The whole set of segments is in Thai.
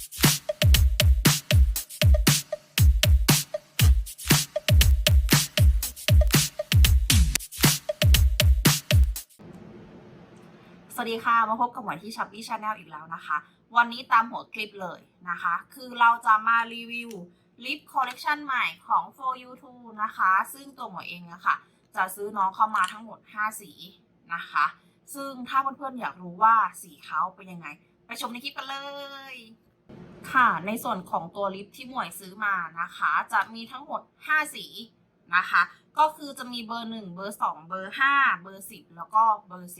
สวัสดีค่ะ มาพบกับหมวยที่ช็อปปี้ชาแนลอีกแล้วนะคะ วันนี้ตามหัวคลิปเลยนะคะ คือเราจะมารีวิวลิปคอลเลกชันใหม่ของ For You t o นะคะ ซึ่งตัวหมวยเองอะค่ะ จะซื้อน้องเข้ามาทั้งหมด 5 สีนะคะ ซึ่งถ้าเพื่อนๆอยากรู้ว่าสีเขาเป็นยังไง ไปชมในคลิปกันเลย ค่ะ ในส่วนของตัวลิปที่หมวยซื้อมานะคะ จะมีทั้งหมด 5 สีนะคะ ก็คือจะมีเบอร์ 1 เบอร์ 2 เบอร์ 5 เบอร์ 10 แล้วก็เบอร์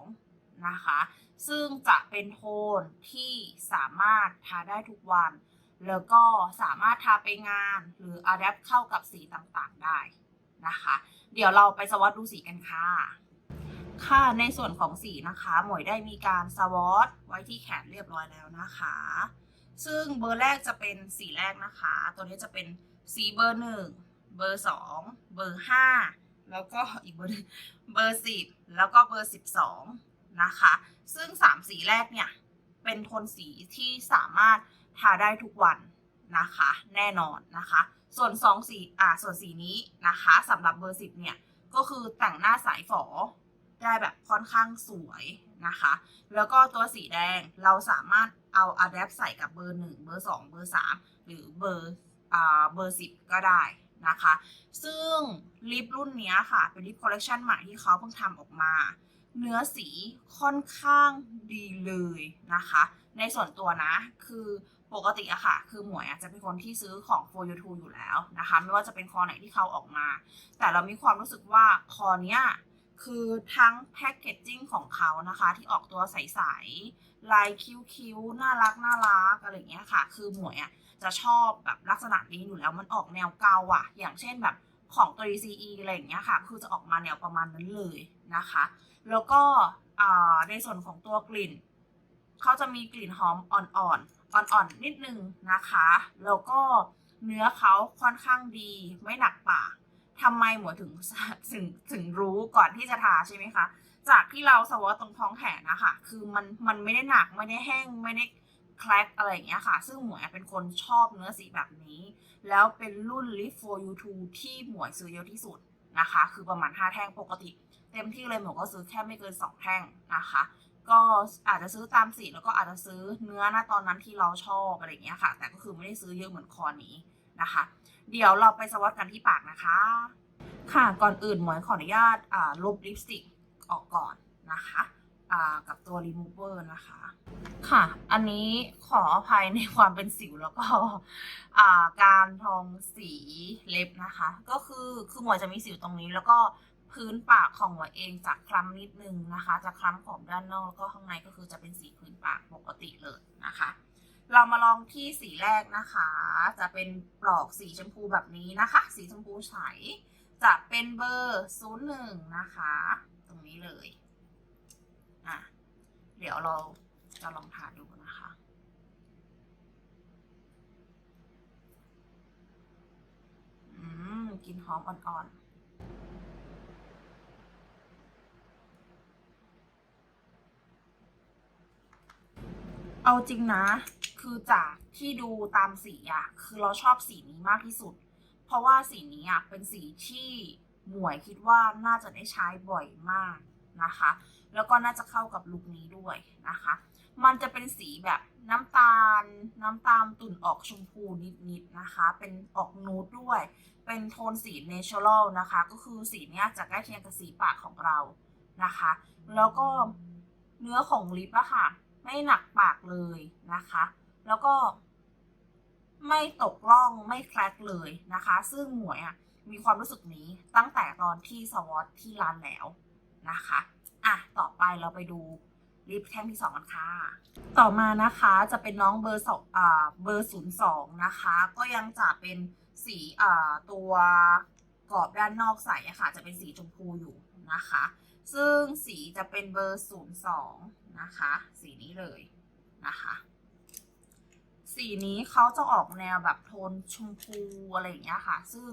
12 นะคะ ซึ่งจะเป็นโทนที่สามารถทาได้ทุกวัน แล้วก็สามารถทาไปงานหรืออัดแอปเข้ากับสีต่างๆได้นะคะ เดี๋ยวเราไปสวอตดูสีกันค่ะค่ะในส่วนของสีนะคะ หมวยได้มีการสวอตไว้ที่แขนเรียบร้อยแล้วนะคะ ซึ่งเบอร์แรกจะเป็นสีแรกนะคะ ตัวนี้จะเป็นสีเบอร์หนึ่งเบอร์สองเบอร์ห้าแล้วก็อีกเบอร์เบอร์สิบแล้วก็เบอร์สิบสองนะคะ ซึ่งสามสีแรกเนี่ย เป็นโทนสีที่สามารถทาได้ทุกวันนะคะ แน่นอนนะคะ ส่วนสองสีอ่าส่วนสีนี้นะคะสำหรับเบอร์สิบเนี่ย ก็คือแต่งหน้าสายฝอได้แบบค่อนข้างสวย นะคะ แล้วก็ตัวสีแดงเราสามารถเอาอะแดปใส่กับเบอร์หนึ่งเบอร์สองเบอร์สามหรือเบอร์อ่าเบอร์สิบก็ได้นะคะ ซึ่งลิปรุ่นนี้ค่ะ เป็นลิปคอลเลคชันใหม่ที่เขาเพิ่งทำออกมา เนื้อสีค่อนข้างดีเลยนะคะ ในส่วนตัวนะคือปกติอะค่ะ คือหมวยอะจะเป็นคนที่ซื้อของ for you t o อยู่แล้วนะคะ ไม่ว่าจะเป็นคอไหนที่เขาออกมา แต่เรามีความรู้สึกว่าคอเนี้ย คือทั้งแพคเกจจิ้งของเขานะคะที่ออกตัวใสๆลายคิ้วๆน่ารักน่ารักอะไรอย่างเงี้ยค่ะ คือหมวยอะจะชอบแบบลักษณะนี้อยู่แล้วมันออกแนวเกาอะ อย่างเช่นแบบของ 3CE อะไรอย่างเงี้ยค่ะ คือจะออกมาแนวประมาณนั้นเลยนะคะ แล้วก็ในส่วนของตัวกลิ่น เขาจะมีกลิ่นหอมอ่อนๆ อ่อนๆนิดนึงนะคะ แล้วก็เนื้อเขาค่อนข้างดีไม่หนักปาก ทำไมหมวยถึงถึงถึงรู้ก่อนที่จะทาใช่ไหมคะ จากที่เราสวอตตรงท้องแขนนะคะคือมันมันไม่ได้หนักไม่ได้แห้งไม่ได้แคลกอะไรอย่างเงี้ยค่ะ ซึ่งหมวยเป็นคนชอบเนื้อสีแบบนี้ แล้วเป็นรุ่น Lift for You 2 ที่หมวยซื้อเยอะที่สุดนะคะ คือประมาณ 5 แท่งปกติ เต็มที่เลยหมวยก็ซื้อแค่ไม่เกิน 2 แท่งนะคะ ก็อาจจะซื้อตามสีแล้วก็อาจจะซื้อเนื้อหน้าตอนนั้นที่เราชอบอะไรอย่างเงี้ยค่ะ แต่ก็คือไม่ได้ซื้อเยอะเหมือนคอนี้ นะคะ เดี๋ยวเราไปสวอตกันที่ปากนะคะ ค่ะก่อนอื่นหมวยขออนุญาตลบลิปสติกออกก่อนนะคะกับตัว remover นะคะ ค่ะ อันนี้ขออภัยในความเป็นสิวแล้วก็การทองสีเล็บนะคะ ก็คือคือหมวยจะมีสิวตรงนี้แล้วก็พื้นปากของหมวยเองจะคล้ำนิดนึงนะคะ จะคล้ำขอบด้านนอกแล้วก็ข้างในก็คือจะเป็นสีพื้นปากปกติเลยนะคะ เรามาลองที่สีแรกนะคะ จะเป็นปลอกสีชมพูแบบนี้นะคะ สีชมพูใสจะเป็นเบอร์ศูนย์หนึ่งนะคะ ตรงนี้เลยอะเดี๋ยวเราจะลองทาดูนะคะอืมกลินหอมอ่อนๆเอาจริงนะ คือจากที่ดูตามสีอะคือเราชอบสีนี้มากที่สุด เพราะว่าสีนี้อะเป็นสีที่หมวยคิดว่าน่าจะได้ใช้บ่อยมากนะคะ แล้วก็น่าจะเข้ากับลุคนี้ด้วยนะคะ มันจะเป็นสีแบบน้ำตาล น้ำตาลตุ่นออกชมพูนิดๆนะคะ เป็นออกนูดด้วย เป็นโทนสีเนเชอรัลนะคะ ก็คือสีนี้จะใกล้เคียงกับสีปากของเรานะคะ แล้วก็เนื้อของลิปอะค่ะ ไม่หนักปากเลยนะคะ แล้วก็ไม่ตกล่องไม่แคลกเลยนะคะ ซึ่งหมวยอะมีความรู้สึกนี้ตั้งแต่ตอนที่สวอตที่ร้านแล้วนะคะอะต่อไปเราไปดูลิปแท่งที่สองกันค่ะ ต่อมานะคะจะเป็นน้องเบอร์สองอ่าเบอร์ศูนย์สองนะคะ ก็ยังจะเป็นสีอ่าตัวกรอบด้านนอกใสอะค่ะ จะเป็นสีชมพูอยู่นะคะ ซึ่งสีจะเป็นเบอร์ศูนย์สองนะคะ สีนี้เลยนะคะ สีนี้เขาจะออกแนวแบบโทนชมพูอะไรอย่างเงี้ยค่ะ ซึ่ง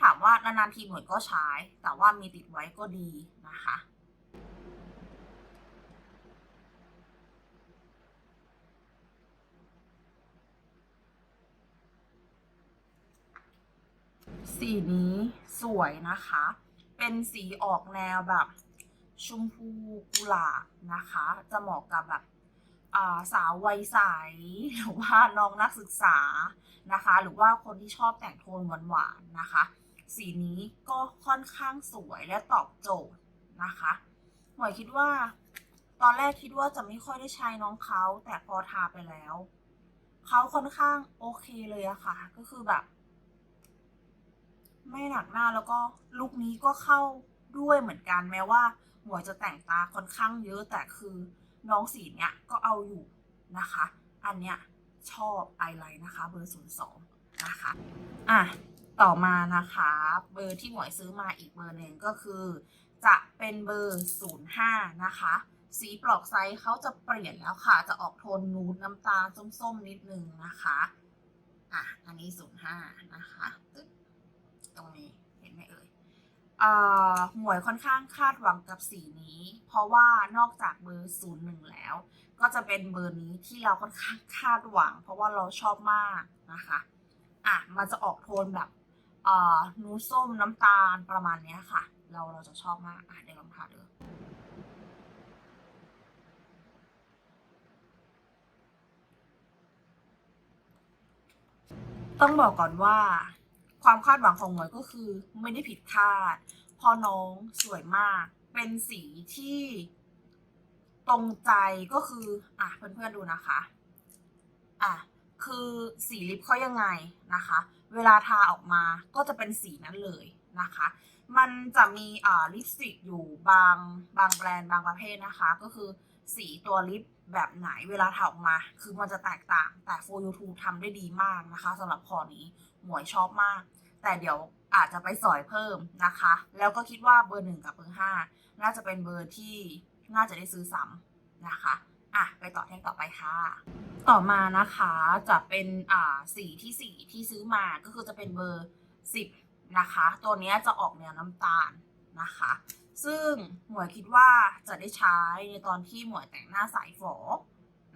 ถามว่านานๆทีหน่วยก็ใช้ แต่ว่ามีติดไว้ก็ดีนะคะสีนี้สวยนะคะ เป็นสีออกแนวแบบชมพูกุหลาบนะคะ จะเหมาะกับแบบ สาววัยใสหรือว่าน้องนักศึกษานะคะ หรือว่าคนที่ชอบแต่งโทนหวานๆนะคะ สีนี้ก็ค่อนข้างสวยและตอบโจทย์นะคะหมวยคิดว่า ตอนแรกคิดว่าจะไม่ค่อยได้ใช้น้องเขา แต่พอทาไปแล้วเขาค่อนข้างโอเคเลยอะค่ะ ก็คือแบบ ไม่หนักหน้าแล้วก็ลุคนี้ก็เข้าด้วยเหมือนกันแม้ว่าหมวยจะแต่งตาค่อนข้างเยอะแต่คือ น้องสีเนี้ยก็เอาอยู่นะคะ อันเนี้ยชอบไอไลน์นะคะ เบอร์ศูนย์สองนะคะอะต่อมานะคะ เบอร์ที่หมวยซื้อมาอีกเบอร์หนึ่งก็คือ จะเป็นเบอร์05นะคะ สีปลอกไซส์เขาจะเปลี่ยนแล้วค่ะ จะออกโทนนูดน้ำตาลส้มๆนิดนึงนะคะอะอันนี้05นะคะตึ๊ดตรงนี้ หมวยค่อนข้างคาดหวังกับสีนี้ เพราะว่านอกจากเบอร์01แล้ว ก็จะเป็นเบอร์นี้ที่เราค่อนข้างคาดหวัง เพราะว่าเราชอบมากนะคะอะมันจะออกโทนแบบนูดส้มน้ำตาลประมาณนี้ค่ะ เราเราจะชอบมากอะเดี๋ยวลองทาดูต้องบอกก่อนว่า ความคาดหวังของหมวยก็คือไม่ได้ผิดคาด พอน้องสวยมาก เป็นสีที่ตรงใจก็คือ อะเพื่อนๆดูนะคะ อะคือสีลิปเขายังไงนะคะ เวลาทาออกมาก็จะเป็นสีนั้นเลยนะคะ มันจะมีอ่าลิปสติกอยู่บางบางแบรนด์บางประเภทนะคะ ก็คือสีตัวลิปแบบไหนเวลาทาออกมา คือมันจะแตกต่างแต่ for you to ทำได้ดีมากนะคะสำหรับคอนี้ หมวยชอบมาก แต่เดี๋ยวอาจจะไปสอยเพิ่มนะคะ แล้วก็คิดว่าเบอร์หนึ่งกับเบอร์ห้าน่าจะเป็นเบอร์ที่น่าจะได้ซื้อซ้ำนะคะอะไปต่อแท่งต่อไปค่ะ ต่อมานะคะจะเป็นอ่าสีที่สี่ที่ซื้อมาก็คือจะเป็นเบอร์สิบนะคะ ตัวนี้จะออกแนวน้ำตาลนะคะ ซึ่งหมวยคิดว่าจะได้ใช้ในตอนที่หมวยแต่งหน้าสายฝอ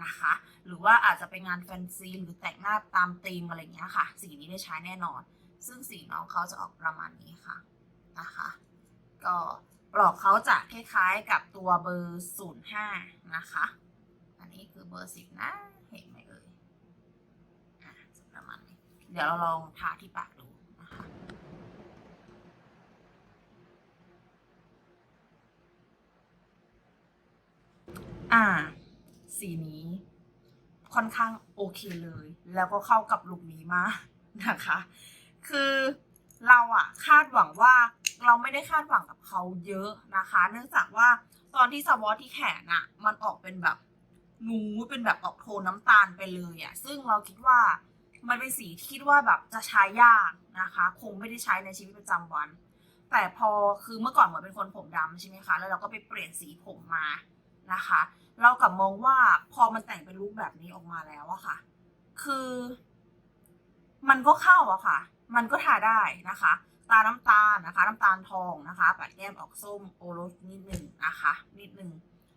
นะคะ หรือว่าอาจจะไปงานแฟนซีหรือแต่งหน้าตามธีมอะไรเงี้ยค่ะ สีนี้ได้ใช้แน่นอน ซึ่งสีน้องเขาจะออกประมาณนี้ค่ะนะคะ ก็ปลอกเขาจะคล้ายๆกับตัวเบอร์ 05 นะคะ อันนี้คือเบอร์ 10 นะ เห็นไหมเอ่ยอะประมาณนี้ เดี๋ยวเราลองทาที่ปากดูนะคะอ่า สีนี้ ค่อนข้างโอเคเลย แล้วก็เข้ากับลุคนี้มากนะคะ คือเราอะคาดหวังว่าเราไม่ได้คาดหวังกับเขาเยอะนะคะ เนื่องจากว่าตอนที่สวอตที่แขนอะมันออกเป็นแบบนูเป็นแบบออกโทนน้ำตาลไปเลยอะซึ่งเราคิดว่ามันเป็นสีที่คิดว่าแบบจะใช้ยากนะคะ คงไม่ได้ใช้ในชีวิตประจำวัน แต่พอคือเมื่อก่อนเหมือนเป็นคนผมดำใช่ไหมคะ แล้วเราก็ไปเปลี่ยนสีผมมา นะคะ เรากลับมองว่าพอมันแต่งเป็นลุคแบบนี้ออกมาแล้วอะค่ะ คือ มันก็เข้าอะค่ะ มันก็ทาได้นะคะ ตาน้ำตาลนะคะ น้ำตาลทองนะคะปัดแก้มออกส้มโอรสนิดนึงนะคะ นิดนึง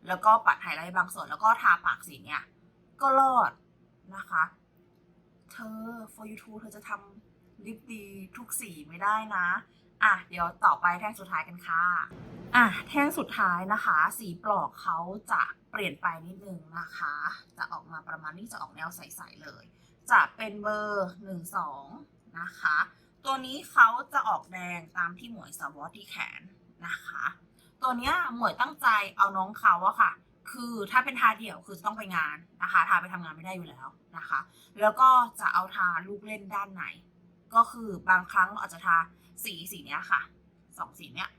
แล้วก็ปัดไฮไลท์บางส่วนแล้วก็ทาปากสีเนี้ยก็รอดนะคะ เธอ for you too เธอจะทำลิปดีทุกสีไม่ได้นะ อะเดี๋ยวต่อไปแท่งสุดท้ายกันค่ะอะแท่งสุดท้ายนะคะ สีปลอกเขาจะเปลี่ยนไปนิดนึงนะคะ จะออกมาประมาณนี้จะออกแนวใสๆเลย จะเป็นเบอร์หนึ่งสองนะคะ ตัวนี้เขาจะออกแดงตามที่หมวยสวอตที่แขนนะคะ ตัวเนี้ยหมวยตั้งใจเอาน้องเขาอะค่ะ คือถ้าเป็นทาเดี่ยวคือต้องไปงานนะคะ ทาไปทำงานไม่ได้อยู่แล้วนะคะ แล้วก็จะเอาทาลูกเล่นด้านใน ก็คือบางครั้งเราอาจจะทาสีสีเนี้ยค่ะสองสีเนี้ย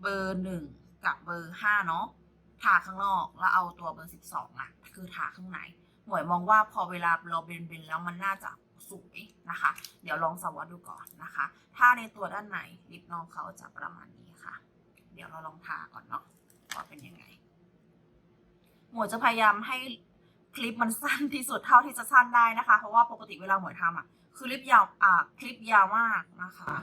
เบอร์หนึ่งกับเบอร์ห้าเนาะทาข้างนอกแล้วเอาตัวเบอร์สิบสองอะคือทาข้างในหมวยมองว่าพอเวลาเราเบนเบนๆแล้วมันน่าจะสวยนะคะ เดี๋ยวลองสวอตดูก่อนนะคะ ถ้าในตัวด้านในลิปน้องเขาจะประมาณนี้ค่ะ เดี๋ยวเราลองทาก่อนเนาะว่าเป็นยังไง หมวยจะพยายามให้คลิปมันสั้นที่สุดเท่าที่จะสั้นได้นะคะ เพราะว่าปกติเวลาหมวยทำอะ คือคลิปยาวอ่าคลิปยาวมากนะคะ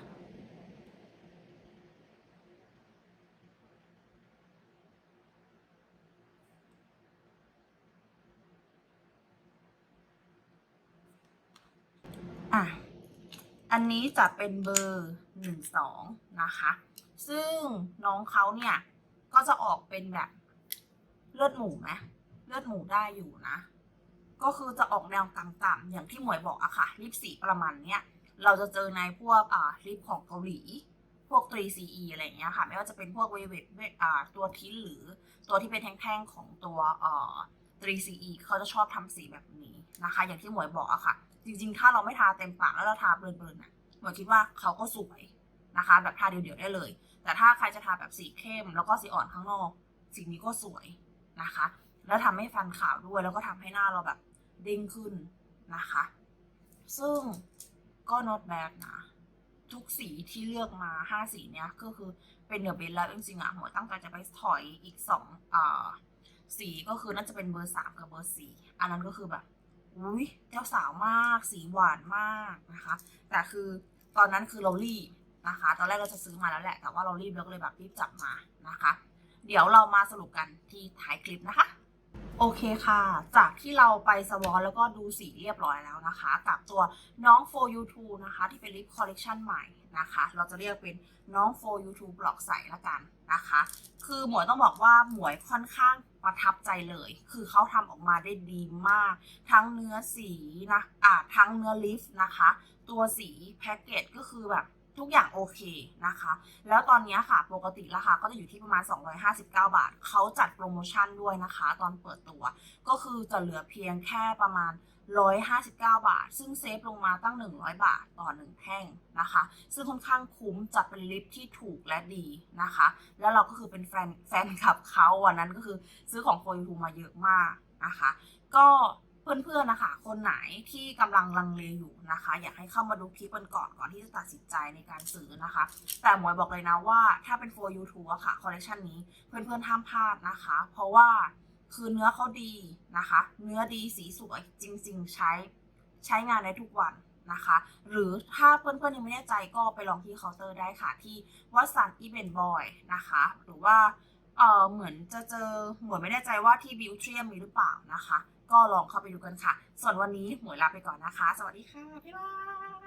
อะออันนี้จะเป็นเบอร์หนึ่งสองนะคะ ซึ่งน้องเขาเนี่ย ก็จะออกเป็นแบบเลือดหมูไหมเลือดหมูได้อยู่นะ ก็คือจะออกแนวต่ำๆอย่างที่หมวยบอกอะค่ะลิปสีประมาณเนี้ยเราจะเจอในพวกอ่าลิปของเกาหลี พวก 3CE อะไรอย่างเงี้ยค่ะ ไม่ว่าจะเป็นพวกเวเวตอ่าตัวทิ้นหรือตัวที่เป็นแท่งๆของตัวอ่อ 3CE เขาจะชอบทำสีแบบนี้นะคะ อย่างที่หมวยบอกอะค่ะ จริงๆ ถ้าเราไม่ทาเต็มปากแล้วเราทาเบิร์นๆน่ะหมวยคิดว่าเขาก็สวยนะคะ แบบทาเดี่ยวๆได้เลย แต่ถ้าใครจะทาแบบสีเข้ม แล้วก็สีอ่อนข้างนอก สีนี้ก็สวยนะคะ แล้วทำให้ฟันขาวด้วยแล้วก็ทำให้หน้าเราแบบ เด้งขึ้นนะคะ ซึ่งก็ not bad นะ ทุกสีที่เลือกมาห้าสีเนี้ยก็คือเป็นเดอะเบสแล้วจริงๆอะหมวยตั้งใจจะไปถอยอีกสองอ่าสีก็คือน่าจะเป็นเบอร์สามกับเบอร์สี่อันนั้นก็คือแบบอุ้ยเจ้าสาวมาก สีหวานมากนะคะ แต่คือตอนนั้นคือเรารีบนะคะ ตอนแรกเราจะซื้อมาแล้วแหละ แต่ว่าเรารีบเราก็เลยแบบรีบจับมานะคะ เดี๋ยวเรามาสรุปกันที่ท้ายคลิปนะคะ โอเคค่ะ จากที่เราไปสวอตแล้วก็ดูสีเรียบร้อยแล้วนะคะ กับตัวน้อง for you 2นะคะ ที่เป็นลิปคอลเลกชันใหม่นะคะ เราจะเรียกเป็นน้อง for you 2บล็อกใสละกันนะคะ คือหมวยต้องบอกว่าหมวยค่อนข้างประทับใจเลย คือเขาทำออกมาได้ดีมาก ทั้งเนื้อสีนะอ่าทั้งเนื้อลิฟต์นะคะ ตัวสีแพ็กเกจก็คือแบบ ทุกอย่างโอเคนะคะ แล้วตอนนี้ค่ะปกติราคาก็จะอยู่ที่ประมาณ 259 บาท เขาจัดโปรโมชั่นด้วยนะคะ ตอนเปิดตัว ก็คือจะเหลือเพียงแค่ประมาณ 159 บาท ซึ่งเซฟลงมาตั้ง 100 บาทต่อ 1แท่งนะคะ ซึ่งค่อนข้างคุ้มจัดเป็นลิปที่ถูกและดีนะคะ แล้วเราก็คือเป็นแฟนแฟนคลับเขาวันนั้นก็คือซื้อของโฟยูทูมาเยอะมากนะคะ ก็ เพื่อนๆนะคะ คนไหนที่กำลังลังเลอยู่นะคะ อยากให้เข้ามาดูคลิปกันก่อนก่อนที่จะตัดสินใจในการซื้อนะคะ แต่หมวยบอกเลยนะว่าถ้าเป็น for you t u b e อะค่ะคอลเลคชันนี้เพื่อนๆห้ามพลาดนะคะ เพราะว่าคือเนื้อเขาดีนะคะ เนื้อดีสีสวยจริง ๆ ใช้ใช้งานได้ทุกวันนะคะ หรือถ้าเพื่อนๆยังไม่แน่ใจก็ไปลองที่เคาน์เตอร์ได้ค่ะที่วัดสันอีเวนบอยนะคะ หรือว่าเออเหมือนจะเจอหมวยไม่แน่ใจว่าที่บิวเทียมมีหรือเปล่านะคะ ก็ลองเข้าไปดูกันค่ะ ส่วนวันนี้หมวยลาไปก่อนนะคะ สวัสดีค่ะ บ๊ายบาย